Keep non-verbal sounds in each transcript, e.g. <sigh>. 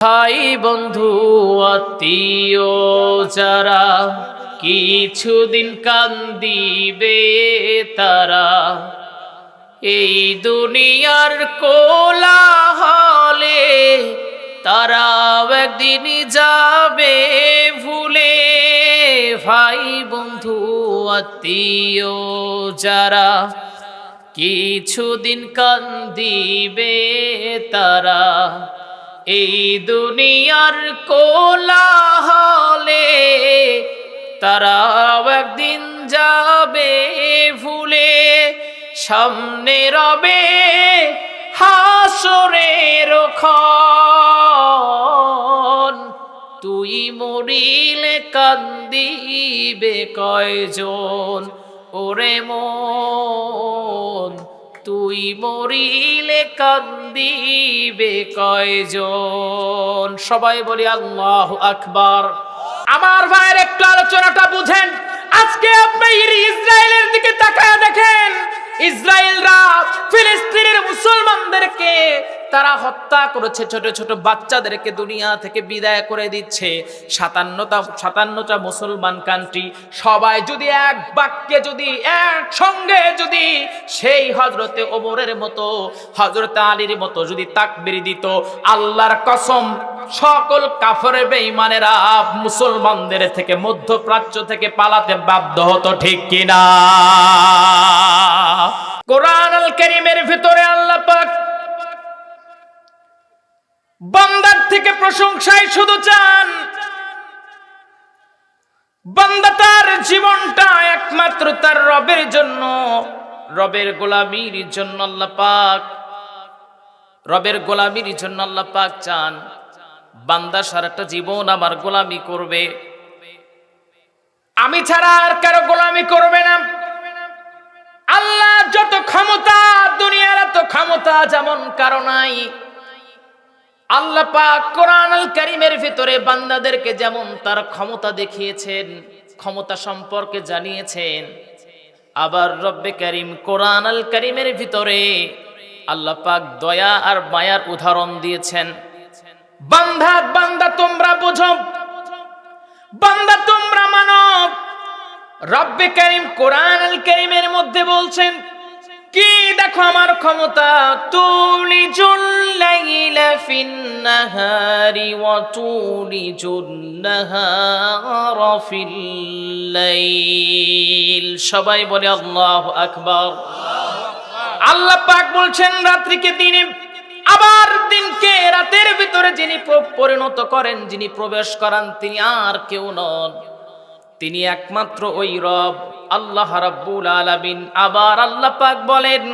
ভাই বন্ধু, আত্মীয় যারা কিছুদিন কান্দিবে তারা, এই দুনিয়ার কোলাহলে তারা একদিন যাবে ভুলে। ভাই বন্ধু, আত্মীয় যারা কিছুদিন কান্দিবে তারা এই দুনিয়ার কোলাহলে তারা একদিন যাবে ভুলে, সামনে রবে হাসরের খন তুই মরিলে কান্দিবে কয়জন, ওরে মন। তুই মরিলে কান্দিবে কয়জন? সবাই বলি আল্লাহ আকবার। আমার ভাইয়ের একটু আলোচনাটা বুঝেন। আজকে আপনি ইসরায়েলের দিকে তাকায় দেখেন। ইসরায়েলরা ফিলিস্তিনের মুসলমানদেরকে তারা হত্যা করেছে, ছোট ছোট বাচ্চাদেরকে দুনিয়া থেকে বিদায় করে দিচ্ছে। সাতান্নটা সাতান্নটা মুসলমান কান্ট্রি সবাই যদি এক বাক্যে যদি, একসঙ্গে যদি সেই হজরতে ওমরের মতো হজরত আলীর মতো যদি তাকবির দিত, আল্লাহর কসম, সকল কাফরে বেঈমানেরা মুসলমানদের থেকে, মধ্যপ্রাচ্য থেকে পালাতে বাধ্য হতো, ঠিক কিনা? কোরআন আল করিমের ভিতরে আল্লাহ পাক বান্দার থেকে প্রশংসাই শুধু চান। বান্দা তার জীবনটা একমাত্র তার রবের জন্য, রবের গোলামির জন্য আল্লাহ পাক, রবের গোলামির জন্য আল্লাহ পাক চান। বান্দা সারাটা জীবন আমার গোলামি করবে। আমি ছাড়া আর কারও গোলামি করবে না। ক্ষমতা, দুনিয়ার এত ক্ষমতা যেমন কারও নাই। আল্লাহ পাক কোরআন আল কারিমের ভিতরে বান্দাদেরকে যেমন তার ক্ষমতা দেখিয়েছেন, ক্ষমতা সম্পর্কে জানিয়েছেন, আবার রব্বে করিম কোরআন আল কারিমের ভিতরে আল্লাহ পাক দয়া আর মায়ার উদাহরণ দিয়েছেন। বান্ধা বান্দা তোমরা বুঝো, বান্দা তোমরা মানব রব্বে করিম কোরআন আল করিমের মধ্যে বলছেন কি দেখো আমার ক্ষমতা? তুলি জুল্লাইলা ফিন্নাহারি ওয়া তুলি ফিল্লাইল। সবাই বলে আল্লাহু আকবার। আল্লাহ পাক বলছেন, রাত্রিকে দিনে আবার দিনকে রাতের ভিতরে যিনি পরিণত করেন, যিনি প্রবেশ করান, তিনি আর কেউ নন। তিনি একমাত্র ওই রব। আল্লাহ রাব্বুল আলামিন আবার আল্লাহ পাক বলেন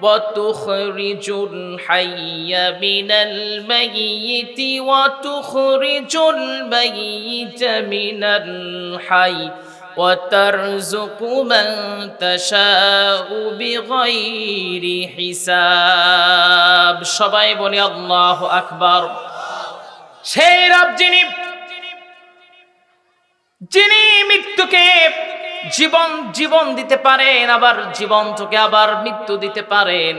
وتخرج الحي من الميت وتخرج الميت من الحي وترزق من تشاء بغير حساب সবাই বলি আল্লাহ আকবার সেই রব যিনি যিনি মৃত্যুকে জীবন জীবন দিতে পারেন, আবার জীবন থেকে আবার মৃত্যু দিতে পারেন।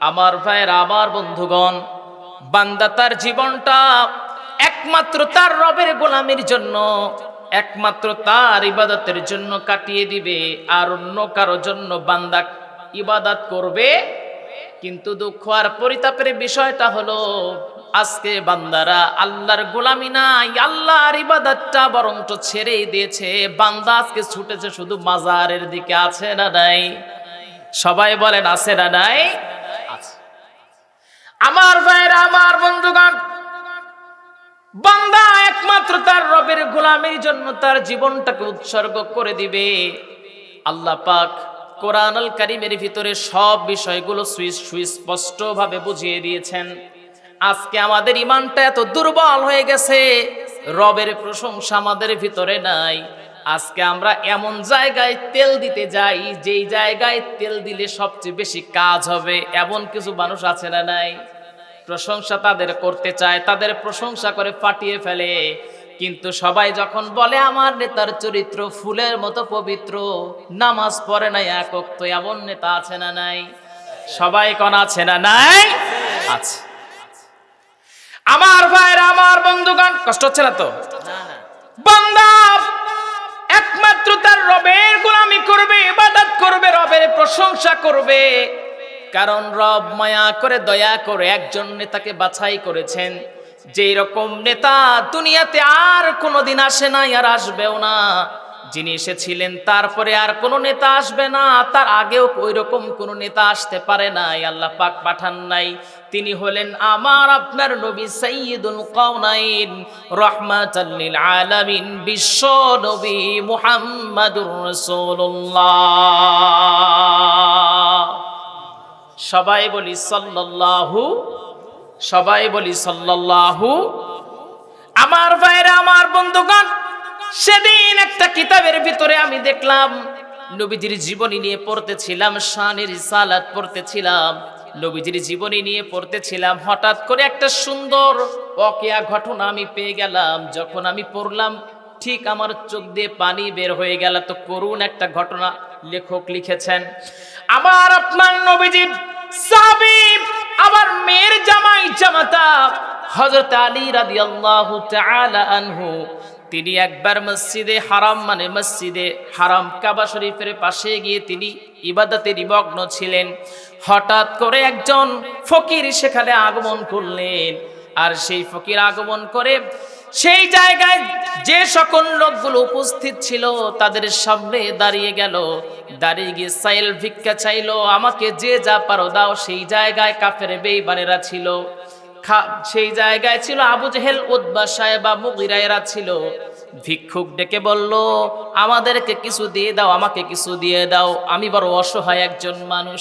আমার ভাইয়ের, আমার বন্ধুগণ, বান্দা তার জীবনটা একমাত্র তার রবের গোলামির জন্য, একমাত্র তার ইবাদতের জন্য কাটিয়ে দিবে, আর অন্য কারও জন্য বান্দা ইবাদত করবে। কিন্তু দুঃখ আর পরিতাপের বিষয়টা হলো আজকে বান্দারা আল্লাহর গোলামি নাই, আল্লাহর ইবাদতটা বরং তো ছেড়েই দিয়েছে। বান্দা আজকে ছুটেছে শুধু মাজারের দিকে, আছে না নাই? সবাই বলেন, আছে না নাই? আছে। আমার ভাইরা আমার বন্ধুগণ, বান্দা একমাত্র তার রবের গোলামির জন্য তার জীবনটাকে উৎসর্গ করে দিবে। আল্লাহ পাক কোরআন আল কারিমের ভিতরে সব বিষয়গুলো সুস্পষ্টভাবে বুঝিয়ে দিয়েছেন। আজকে আমাদের ইমানটা এত দুর্বল হয়ে গেছে, রবের প্রশংসা আমাদের ভিতরে নাই। আজকে আমরা এমন জায়গায় তেল দিতে যাই, যেই জায়গায় তেল দিলে সবচেয়ে বেশি কাজ হবে। এমন কিছু মানুষ আছে না নাই? প্রশংসা তাদের করতে চায়, তাদের প্রশংসা করে ফাটিয়ে ফেলে। কিন্তু সবাই যখন বলে, আমার নেতার চরিত্র ফুলের মতো পবিত্র, নামাজ পড়ে নাই একক তো এমন নেতা আছে না নাই? সবাই কোন আছে না নাই? আছে। আমার ভাইরা আমার বন্ধুগণ, কষ্ট হচ্ছে না তো? একমাত্র তার রবের গোলামি করবে, ইবাদত করবে, রবের প্রশংসা করবে। কারণ রব মায়া করে, দয়া করে একজন নেতাকে বাছাই করেছেন। যেই রকম নেতা দুনিয়াতে আর কোনোদিন আসে নাই আর আসবেও না। যিনি এসেছিলেন, তারপরে আর কোনো নেতা আসবে না। তার আগেও ওই রকম কোনো নেতা আসতে পারে নাই। আল্লাহ পাক পাঠান নাই। তিনি হলেন আমার আপনার নবী সাইয়্যিদুল কাউনাইন রাহমাতাল লিল আলামিন, বিশ্ব নবী মুহাম্মাদুর রাসূলুল্লাহ। সবাই বলি সাল্লাল্লাহু, সবাই বলি সাল্লাল্লাহু। আমার ভাইরা, আমার বন্ধুগণ, সেদিন একটা কিতাবের ভিতরে আমি দেখলাম, নবীজির জীবনী নিয়ে পড়তেছিলাম, শানের সালাত পড়তেছিলাম। নবীজির জীবনী নিয়ে পড়তেছিলাম, হঠাৎ করে একটা সুন্দর অকেয়া ঘটনা আমি পেয়ে গেলাম। যখন আমি পড়লাম, ঠিক আমার চোখ দিয়ে পানি বের হয়ে গেল। তো করুণ একটা ঘটনা লেখক লিখেছেন, আমার আপনার নবীজির সাবিব আবার মেয়ের জামাই জামাতা হযরত আলী রাদিয়াল্লাহু তাআলা আনহু তিনি একবার মসজিদে হারাম মানে মসজিদে হারাম কাবা শরীফের পাশে গিয়ে তিনি ইবাদতে নিমগ্ন ছিলেন। হঠাৎ করে একজন ফকির সেখানে আগমন করলেন। আর সেই ফকির আগমন করে সেই জায়গায় যে সকল লোকগুলো উপস্থিত ছিল তাদের সামনে দাঁড়িয়ে গেল। দাঁড়িয়ে গিয়ে সাইল ভিক্ষা চাইলো, আমাকে যে যা পারো দাও, সেই জায়গায় কাফের বেইমানেরা ছিল। সেই জায়গায় ছিল আবু জেহেল উদ্বা সাহেবা মুগিরায়েরা ছিল। ভিক্ষুক ডেকে বলল, আমাদেরকে কিছু দিয়ে দাও, আমাকে কিছু দিয়ে দাও। আমি বড় অসহায় একজন মানুষ।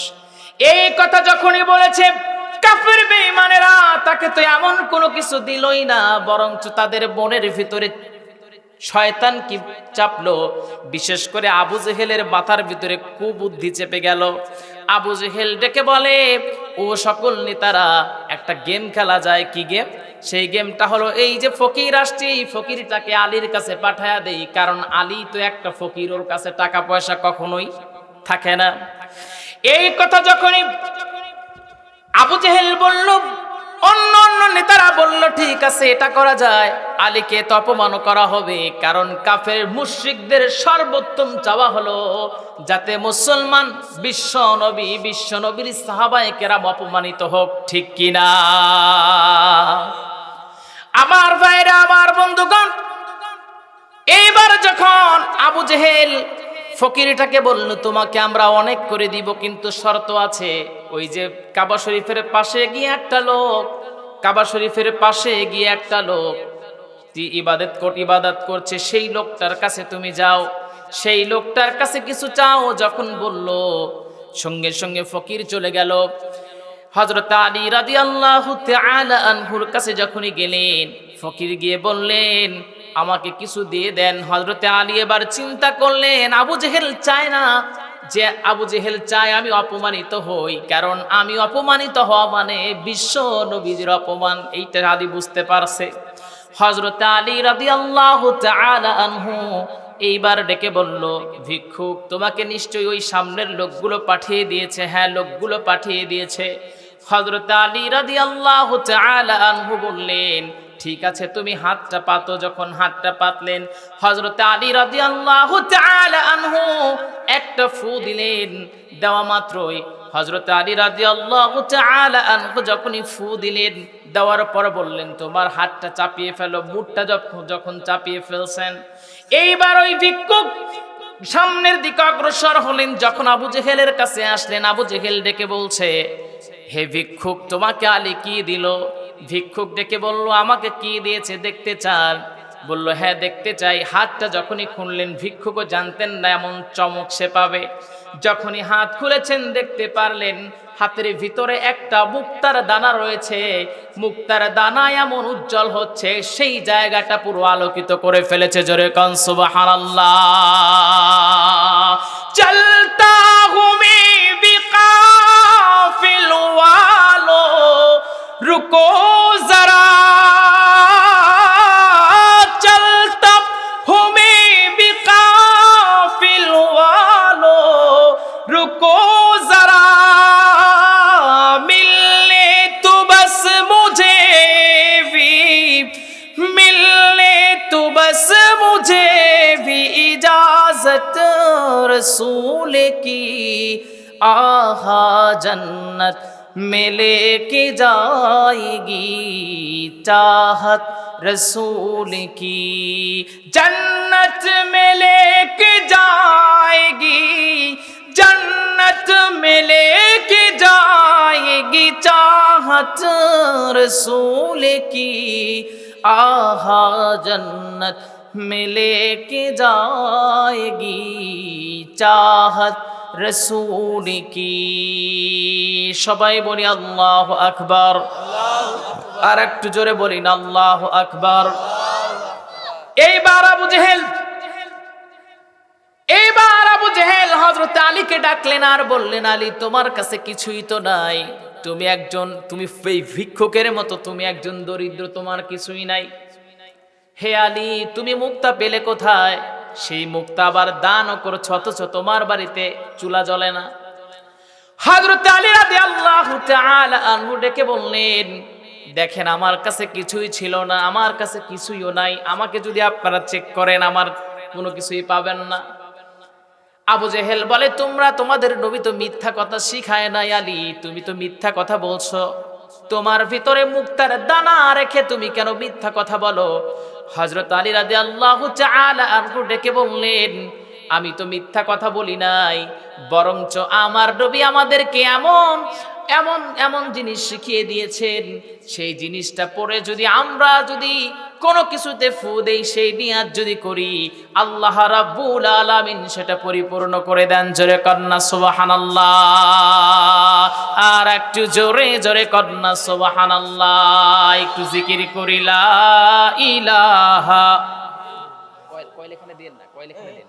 এই কথা যখনই বলেছে, কাফের বেঈমানেরা তাকে তো এমন কোনো কিছু দিলই না, বরঞ্চ তাদের বনের ভিতরে শয়তান কি চাপলো? বিশেষ করে আবু জেহেলের মাথার ভিতরে কুবুদ্ধি চেপে গেল। আবু জেহেল ডেকে বলে, ও সকল নেতারা, একটা গেম খেলা যায় কি গেম? সেই গেমটা হলো এই যে ফকির আসছে, এই ফকিরটাকে আলীর কাছে পাঠায়া দেই, কারণ আলী তো একটা ফকির, ওর কাছে টাকা পয়সা কখনোই থাকে না। এই কথা যখনই আবু জেহেল বলল অন্য অন্য নেতারা বলল, ঠিক আছে, এটা করা যায়। আলীকে তো অপমান করা হবে, কারণ কাফের মুশরিকদের সর্বোত্তম চাওয়া হলো যাতে মুসলমান বিশ্ব নবী, বিশ্ব নবীর সাহাবায়ে কেরাম অপমানিত হোক, ঠিক কিনা আমার ভাইরা, আমার বন্ধুগণ, এইবার যখন আবু জেহেল ফকিরটাকে বলল, তোমাকে আমরা অনেক করে দিব, কিন্তু শর্ত আছে। ওই যে কাবা শরীফের পাশে গিয়ে একটা লোক, কাবা শরীফের পাশে গিয়ে একটা লোক ইবাদত কর, ইবাদত করছে, সেই লোকটার কাছে তুমি যাও। সেই লোকটার কাছে কিছু চাও? যখন বলল, সঙ্গে সঙ্গে ফকির চলে গেল। হজরত আলী রাদি আল্লাহ আনহুর কাছে যখনই গেলেন, ফকির গিয়ে বললেন আমাকে কিছু দিয়ে দেন। হজরতে আলী এবার চিন্তা করলেন, আবু জেহেল চায় না যে আবু জেহেল চায় আমি অপমানিত হই, কারণ আমি অপমানিত হওয়া মানে বিশ্ব নবীজির অপমান। এইটা আলী বুঝতে পারছে। হজরত আলী রাদি আল্লাহ আনহু এইবার ডেকে বলল, ভিক্ষুক, তোমাকে নিশ্চয়ই ওই সামনের লোকগুলো পাঠিয়ে দিয়েছে। হ্যাঁ লোকগুলো পাঠিয়ে দিয়েছে। হজরত আলী রাদি আল্লাহ আনহু বললেন ঠিক আছে, তুমি হাতটা পাতো। যখন হাতটা পাতলেন হজরত আলী রাদি আল্লাহ আনহু একটা ফু দিলেন। দেওয়া মাত্রই হজরত আলী রাজি আল্লাহ আনহু যখনই ফু দিলেন, দেওয়ার পর বললেন, তোমার হাতটা চাপিয়ে ফেলো মুখটা যখন যখন চাপিয়ে ফেলছেন। এইবার ওই ভিক্ষুক সামনের দিকে অগ্রসর হলেন, যখন আবু জেহেলের কাছে আসলেন, আবু জেহেল ডেকে বলছে, হে ভিক্ষুক, তোমাকে আলী কি দিল? ভিক্ষুক ডেকে বলল, আমাকে কি দিয়েছে দেখতে চান? বলল হ্যাঁ দেখতে চাই। হাতটা যখনই খুললেন, ভিক্ষুকও জানতেন না এমন চমক সে পাবে। যখনই হাত খুলেছেন, দেখতে পারলেন, হাতের ভিতরে একটা মুক্তার দানা রয়েছে। মুক্তার দানা এমন উজ্জ্বল হচ্ছে, সেই জায়গাটা পুরো আলোকিত করে ফেলেছে। জোরে কন, সুবহানাল্লাহ। চলতা رکو ذرا، چلتا ہوں میں بھی قافل والو۔ رکو ذرا، ملنے تو بس مجھے بھی۔ ملنے تو بس مجھے بھی اجازت رسول کی۔ آہا، جنت में लेके जाएगी चाहत रसूल की। जन्नत में लेके जाएगी, जन्नत में लेके जाएगी चाहत रसूल की। आहा, जन्नत में लेके जाएगी चाहत রসুল কি সবাই বলি আল্লাহ আকবার। আর একটু জোরে বলি আল্লাহ আকবার। এইবার আবু জেহেল, এইবার আবু জেহেল হজরত আলীকে ডাকলেন আর বললেন, আলী, তোমার কাছে কিছুই তো নাই। তুমি একজন, তুমি এই ভিক্ষুকের মতো, তুমি একজন দরিদ্র, তোমার কিছুই নাই। হে আলী, তুমি মুক্তা পেলে কোথায়? সেই মুক্তা আবার দানও করছ, অথচ তোমার বাড়িতে চুলা জ্বলে না। হযরত আলী রাদিয়াল্লাহু তাআলা আনহু ডেকে বললেন, দেখেন, আমার কাছে কিছুই ছিল না, আমার কাছে কিছুইও নাই, আমাকে যদি আপনারা চেক করেন, আমার কোনো কিছুই পাবেন না। আবু জেহেল বলে, তোমরা তোমাদের নবী তো মিথ্যা কথা শিখায় নাই আলী, তুমি তো মিথ্যা কথা বলছো। তোমার ভিতরে মুক্তার দানা রেখে তুমি কেন মিথ্যা কথা বলো? হজরত আলী রাদে আল্লাহ আনহু ডেকে বললেন, আমি তো মিথ্যা কথা বলি নাই, বরঞ্চ আমার নবী আমাদেরকে এমন এমন এমন জিনিস শিখিয়ে দিয়েছেন। সেই জিনিসটা পরে যদি আমরা যদি কোনো কিছুতে ফু দেই, সেই নিয়াত যদি করি, আল্লাহ রাব্বুল আলামিন সেটা পরিপূর্ণ করে দেন জোরে কন্যা সুবহানাল্লাহ। আর একটু জোরে জোরে কন্যা সুবহানাল্লাহ। একটু জিকির করিলা ইলাহা। কয়েল এখানে দিন না, কয়েল এখানে দিন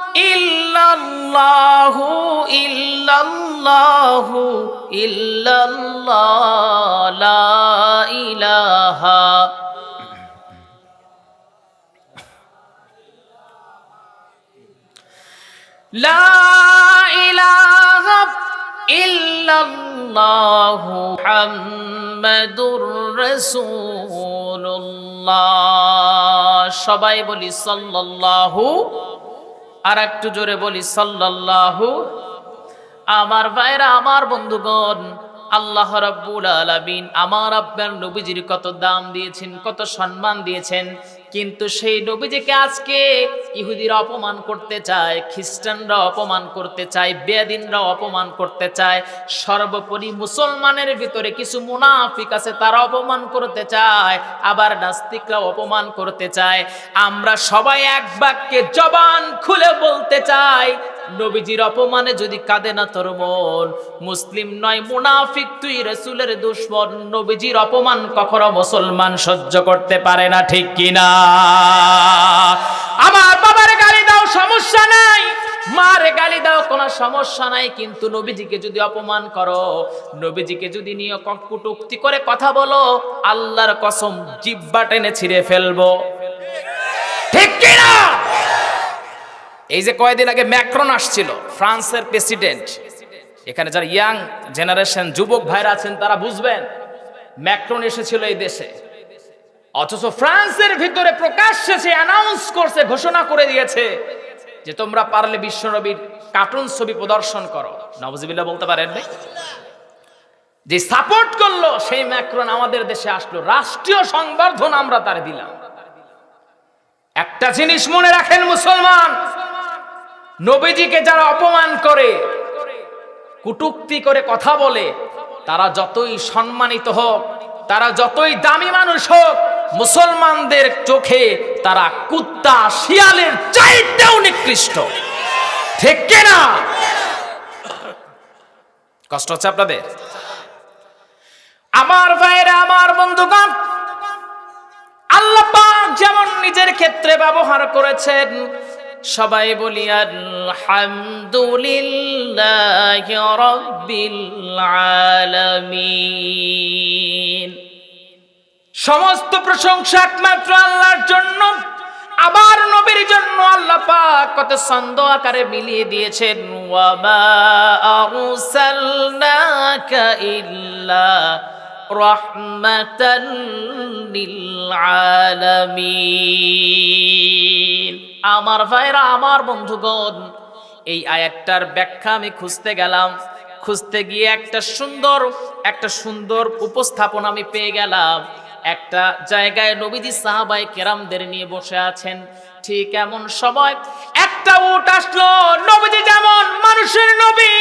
ইল্লাল্লাহু ইল্লাল্লাহু ইল্লাল্লাহ লা ইলাহা <clears throat> লা ইলাহা ইল্লাল্লাহু মুহাম্মাদুর রাসূলুল্লাহ। সবাই বলি সাল্লাল্লাহু আর একটু জোরে বলি, সাল্লাল্লাহু, আমার ভাইরা, আমার বন্ধুগণ, আল্লাহ রাব্বুল আলামিন আমার আপনার নবীজির কত দাম দিয়েছেন, কত সম্মান দিয়েছেন কিন্তু সেই নবীজিকে আজকে ইহুদিরা অপমান করতে চায়, খ্রিস্টানরা অপমান করতে চায়, বেদিনরা অপমান করতে চায়, সর্বোপরি মুসলমানের ভিতরে কিছু মুনাফিক আছে তারা অপমান করতে চায়, আবার নাস্তিকরা অপমান করতে চায়। আমরা সবাই এক বাক্যে জবান খুলে বলতে চাই নবীজির অপমানে যদি কাঁদে না তোর মন। মুসলিম নয়, মুনাফিক, তুই রসুলের দুশ্মন। নবীজির অপমান কখনো মুসলমান সহ্য করতে পারে না, ঠিক কিনা? আমার বাবার গালি দাও, সমস্যা নাই। মারে গালি দাও, কোনো সমস্যা নাই। কিন্তু নবীজিকে যদি অপমান করো, নবীজিকে যদি নিয়ে কটুক্তি করে কথা বলো, আল্লাহর কসম জিব্বা টেনে ছিঁড়ে ফেলব। ঠিক কিনা? এই যে কয়েকদিন আগে ম্যাক্রন আসছিল, ফ্রান্সের প্রেসিডেন্ট। এখানে যারা ইয়াং জেনারেশন, যুবক ভাইরা আছেন, তারা বুঝবেন, ম্যাক্রন এসেছিল এই দেশে। অথচ ফ্রান্সের ভিতরে প্রকাশ্যে সে অ্যানাউন্স করছে, ঘোষণা করে দিয়েছে যে তোমরা পারলে বিশ্বনবীর কার্টুন ছবি প্রদর্শন করো। নবজিবিল্লা বলতে পারেন? যে সাপোর্ট করল, সেই ম্যাক্রন আমাদের দেশে আসলো। রাষ্ট্রীয় সংবর্ধন আমরা তার দিলাম। একটা জিনিস মনে রাখেন মুসলমান নবীজিকে যারা অপমান করে, কুটুক্তি করে কথা বলে, তারা যতই সম্মানিত হোক, তারা যতই দামি মানুষ হোক, মুসলমানদের চোখে তারা কুত্তা শিয়ালের চাইতেও নিকৃষ্ট। ঠিক কিনা কষ্ট হচ্ছে আপনাদের? আমার ভাইরা আমার বন্ধুগণ, আল্লাহ যেমন নিজের ক্ষেত্রে ব্যবহার করেছেন সবাই বলি, আলহামদুলিল্লাহ রব্বিল আলামিন। সমস্ত প্রশংসা একমাত্র আল্লাহর জন্য, আবার নবীর জন্য আল্লাহ পাক কত ছন্দ আকারে মিলিয়ে দিয়েছেন, ওয়ামা আরসালনাকা ইল্লা রাহমাতাল লিল আলামিন। আমার ভাইরা, আমার বন্ধুগণ, এই আয়াতটার ব্যাখ্যা আমি খুঁজতে গেলাম। খুঁজতে গিয়ে একটা সুন্দর একটা সুন্দর উপস্থাপন আমি পেয়ে গেলাম। একটা জায়গায় নবীজি সাহাবাই কেরামদের নিয়ে বসে আছেন। ঠিক এমন সময় একটা উট আসলো। নবীজি যেমন মানুষের নবী,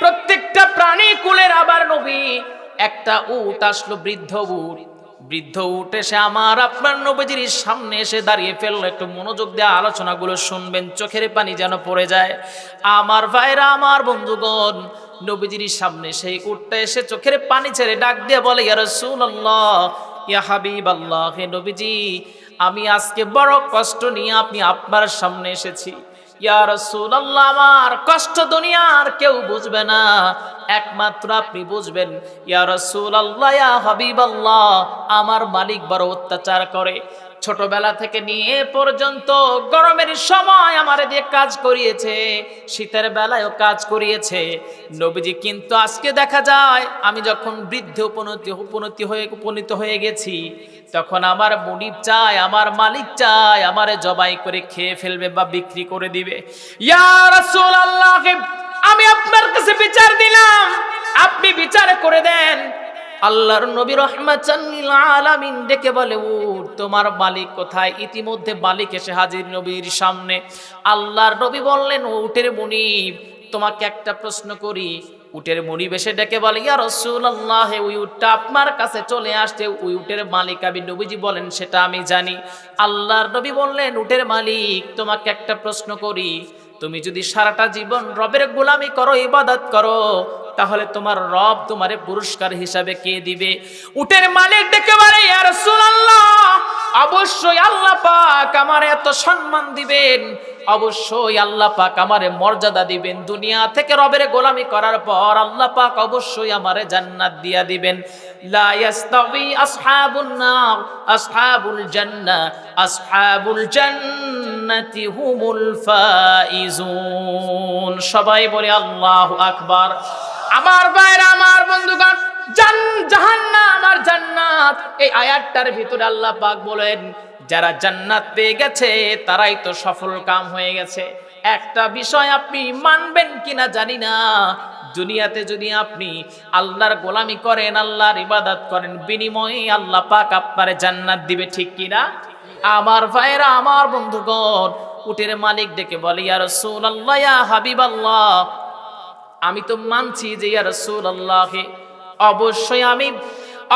প্রত্যেকটা প্রাণী কুলের আবার নবী। একটা উট আসলো, বৃদ্ধ উট। বৃদ্ধ উঠে সে আমার, আপনার নবীজির সামনে এসে দাঁড়িয়ে ফেলল। একটু মনোযোগ দিয়ে আলোচনাগুলো শুনবেন, চোখের পানি যেন পড়ে যায়। আমার ভাইরা, আমার বন্ধুগণ, নবীজির সামনে সেই উঠটা এসে চোখের পানি ছেড়ে ডাক দিয়ে বলে, ইয়া রাসূলুল্লাহ, ইয়া হাবিবাল্লাহ, হে নবীজি, আমি আজকে বড় কষ্ট নিয়ে আপনি আপনার সামনে এসেছি। আমার কষ্ট দুনিয়ার কেউ বুঝবে না। একমাত্র আপনি বুঝবেন, ইয়া রাসূলুল্লাহ, ইয়া হাবিবাল্লাহ, আমার মালিক বড় অত্যাচার করে। ছোটবেলা থেকে নিয়ে পর্যন্ত গরমের সময় আমার দিয়ে কাজ করিয়েছে, শীতের বেলায়ও কাজ করিয়েছে। নবীজি, কিন্তু আজকে দেখা যায়, আমি যখন বৃদ্ধ উপনতি উপনতি হয়ে, উপনীত হয়ে গেছি, তখন আমার মনিব চায়, আমার মালিক চায়, আমার জবাই করে খেয়ে ফেলবে বা বিক্রি করে দিবে। আমি আপনার কাছে বিচার দিলাম। আপনি বিচার করে দেন আল্লাহর নবী রহমাচান্নিল আলামিন ডেকে বলে উঠ তোমার মালিক কোথায়? ইতিমধ্যে মালিক এসে হাজির নবীর সামনে। আল্লাহর নবী বললেন উটের মুনিব, তোমাকে একটা প্রশ্ন করি। উটের মুনিব এসে ডেকে বলে, ইয়া রাসূলুল্লাহ, ওই উটটা আপনার কাছে চলে আসছে, ওই উটের মালিক আমি। নবীজি বলেন, সেটা আমি জানি। আল্লাহর নবী বললেন, উটের মালিক, তোমাকে একটা প্রশ্ন করি। তুমি যদি সারাটা জীবন রবের গোলামি করো, ইবাদত করো তাহলে তোমার রব তোমারে পুরস্কার হিসাবে কে দিবে? উটের মালিক ডেকে বলে, ইয়া রাসূলুল্লাহ, অবশ্যই আল্লাহ পাক আমার এত সম্মান দিবেন। অবশ্যই আল্লাহ পাক আমারে মর্যাদা দিবেন। দুনিয়া থেকে রবের গোলামি করার পর আল্লাহ পাক অবশ্যই আমারে জান্নাত দিয়া দিবেন। লা ইয়াস্তাবি আসহাবুন নার, আসহাবুল জান্নাহ আসহাবুল হুমুল ফাইজুন। সবাই বলে, আল্লাহু আকবার। আমার ভাইরা, আমার বন্ধুগণ, জান জাহান্নাম আমার জান্নাত। এই আয়াতটার ভিতরে আল্লাহ পাক বলেন, যারা জান্নাত পেয়ে গেছে, তারাই তো সফল কাম হয়ে গেছে। একটা বিষয় আপনি মানবেন কিনা জানি না। দুনিয়াতে যদি আপনি আল্লাহর গোলামি করেন, আল্লাহর ইবাদত করেন, বিনিময়ে আল্লাহ পাক আপনারে জান্নাত দিবে, ঠিক কিনা আমার ভাইরা, আমার বন্ধুগণ, উটের মালিক ডেকে বলে, ইয়া রাসূলুল্লাহ, ইয়া হাবিবাল্লাহ আমি তো মানছি যে ইয়া রাসূলুল্লাহ, অবশ্যই আমি,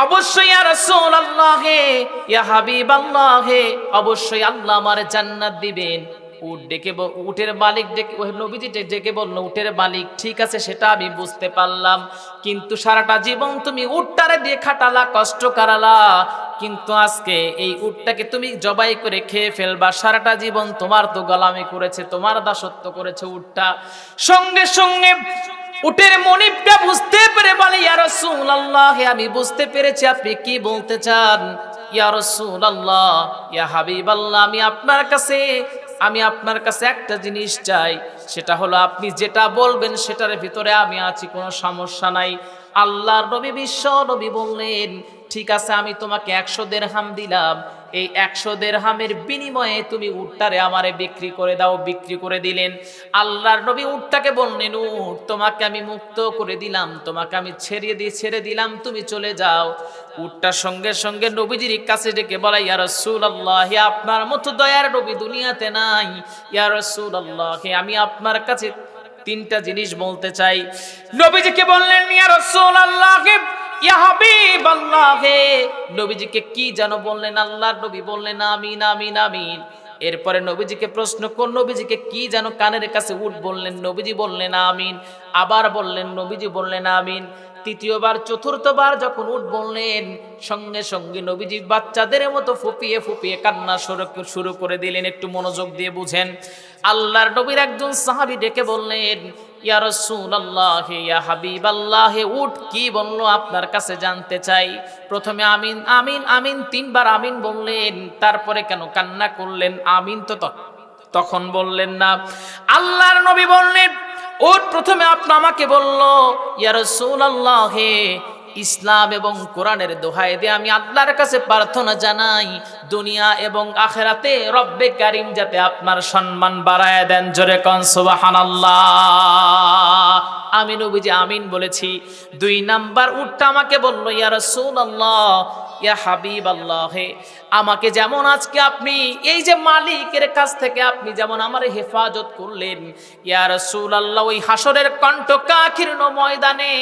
অবশ্যই ইয়া রাসূলুল্লাহ, ইয়া হাবিবাল্লাহ, অবশ্যই আল্লাহ আমার জান্নাত দিবেন। উট ডেকে উটের মালিক ডেকে নবীজি ডেকে বলল, উটের মালিক, ঠিক আছে, সেটা আমি বুঝতে পারলাম। কিন্তু সারাটা জীবন তুমি উটটারে দিয়ে খাটালা, কষ্ট করালা। কিন্তু আজকে এই উটটাকে তুমি জবাই করে খেয়ে ফেলবা। সারাটা জীবন তোমার তো গলামি করেছে, তোমার দাসত্ব করেছে উটটা। সঙ্গে সঙ্গে উটের মনিবটা বুঝতে পেরে বলে, ইয়া রাসূলুল্লাহ, আমি বুঝতে পেরেছি, আপনি কি বলতে চান? ইয়া রাসূলুল্লাহ, ইয়া হাবিবাল্লাহ, আমি আপনার কাছে আমি আপনার কাছে একটা জিনিস চাই, সেটা হলো আপনি যেটা বলবেন সেটার ভিতরে আমি আছি, কোনো সমস্যা নাই। আল্লাহর নবী বিশ্ব নবী বললেন, ঠিক আছে, আমি তোমাকে একশো দেড় হাম দিলাম এই একশো দেড়হামের বিনিময়ে তুমি উটটারে আমারে বিক্রি করে দাও, বিক্রি করে দিলেন। আল্লাহর নবী উটটাকে বললেন উট তোমাকে আমি মুক্ত করে দিলাম, তোমাকে আমি ছেড়ে দিয়ে ছেড়ে দিলাম, তুমি চলে যাও। উটটার সঙ্গে সঙ্গে নবীজির কাছে ডেকে বলা, ইয়া রাসূলুল্লাহ, আপনার মতো দয়ার নবী দুনিয়াতে নাই। ইয়া রাসূলুল্লাহ, আমি আপনার কাছে তিনটা জিনিস বলতে চাই। নবীজিকে বললেন, ইয়া রাসূলুল্লাহ ইয়া হাবিবাল্লাহ নবীজিকে কি যেন বললেন? আল্লাহর নবী বললেন, আমিন আমিন আমিন। এরপরে নবীজিকে প্রশ্ন কোন নবীজিকে কি যেন কানের কাছে উঠ বললেন? নবীজি বললেন, আমিন। আবার বললেন, নবীজি বললেন, আমিন। তৃতীয়বার, চতুর্থবার যখন উঠ বললেন, সঙ্গে সঙ্গে নবীজি বাচ্চাদের মতো ফুপিয়ে ফুপিয়ে কান্না শুরু শুরু করে দিলেন। একটু মনোযোগ দিয়ে বুঝেন। আল্লাহর নবীর একজন সাহাবী ডেকে বললেন ইয়া রাসূলুল্লাহ, ইয়া হাবিবাল্লাহ, উঠ, কি বলল আপনার কাছে জানতে চাই? প্রথমে আমিন আমিন আমিন, তিনবার আমিন বললেন, তারপরে কেন কান্না করলেন? আমিন তো তখন বললেন না। আল্লাহর নবী বললেন ওর প্রথমে আপনি আমাকে বলল, ইয়া রাসূলুল্লাহ হে ইসলাম এবং কোরআনের দোহাই দিয়ে আমি আল্লাহর কাছে প্রার্থনা জানাই, দুনিয়া এবং আখেরাতে রব্বে কারিম যাতে আপনার সম্মান বাড়ায় দেন। জোরে কন, সুবহানাল্লাহ। আমি নবীজি, আমিন বলেছি। দুই নাম্বার উঠটা আমাকে বলল ইয়ার রাসূলুল্লাহ ইয়া হাবিব আল্লাহ আমাকে যেমন আজকে আপনি, এই যে মালিকের কাছ থেকে আপনি যেমন আমার হেফাজত করলেন, ইয়া রাসূল আল্লাহ ওই হাসরের কণ্ঠ কাকির্ণ ময়দানে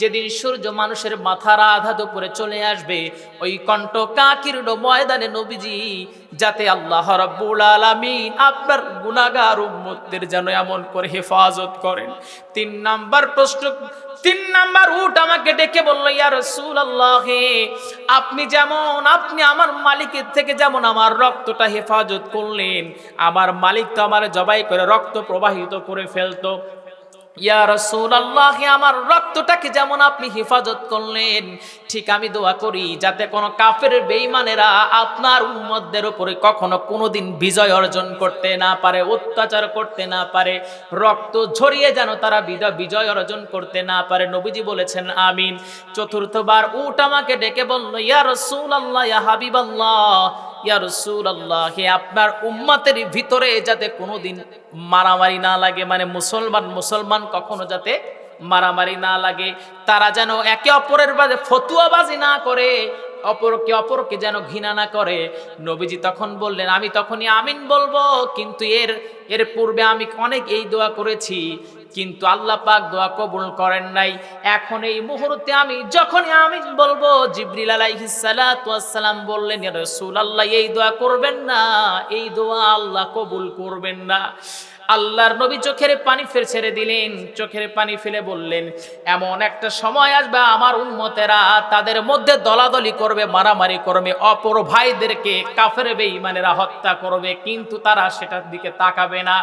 যেদিন সূর্য মানুষের মাথার আধা দুপুরে চলে আসবে, ওই কণ্ঠ কাকির্ণ ময়দানে নবীজি, যাতে আল্লাহ রাব্বুল আলামিন আপনার গুনাহগার উম্মতদের যেন এমন করে হেফাজত করেন। তিন নাম্বার প্রশ্ন তিন নাম্বার উট আমাকে ডেকে বলল, ইয়া রাসূলুল্লাহ, আপনি যেমন, আপনি আমার মালিকের থেকে যেমন আমার রক্তটা হেফাজত করলেন, আমার মালিক তো আমার জবাই করে রক্ত প্রবাহিত করে ফেলতো। ইয়া রাসূলুল্লাহ, আমার রক্তটাকে যেমন আপনি হেফাজত করলেন, ঠিক আমি দোয়া করি যাতে কোনো কাফের বেঈমানেরা আপনার উম্মতদের উপরে কখনো কোনোদিন বিজয় অর্জন করতে না পারে, অত্যাচার করতে না পারে, রক্ত ঝরিয়ে যেন তারা বিজয় বিজয় অর্জন করতে না পারে। নবীজি বলেছেন, আমিন। চতুর্থবার উট আমাকে ডেকে বলল, ইয়া রাসূলুল্লাহ, ইয়া হাবিবাল্লাহ ইয়া আপনার উম্মাতের ভিতরে যাতে কোনোদিন মারামারি না লাগে মানে মুসলমান মুসলমান কখনো যাতে মারামারি না লাগে, তারা যেন একে অপরের বাজে ফতুয়াবাজি না করে অপরকে অপরকে যেন ঘৃণা না করে। নবীজি তখন বললেন, আমি তখনই আমিন বলব, কিন্তু এর এর পূর্বে আমি অনেক এই দোয়া করেছি, কিন্তু আল্লাহ পাক দোয়া কবুল করেন নাই। এখন এই মুহূর্তে আমি যখনই আমিন বলব, জিবরিল আলাইহিস সালাতু ওয়াসসালাম বললেন, ইয়া রাসূলুল্লাহ, এই দোয়া করবেন না, এই দোয়া আল্লাহ কবুল করবেন না। আল্লাহর নবী চোখের পানি ফের ছেড়ে দিলেন। চোখের পানি ফেলে বললেন, এমন একটা সময় আসবে আমার উন্মতেরা তাদের মধ্যে দলাদলি করবে, মারামারি করবে, অপর ভাইদেরকে কাফের বেঈমানেরা হত্যা করবে, কিন্তু তারা সেটার দিকে তাকাবে না।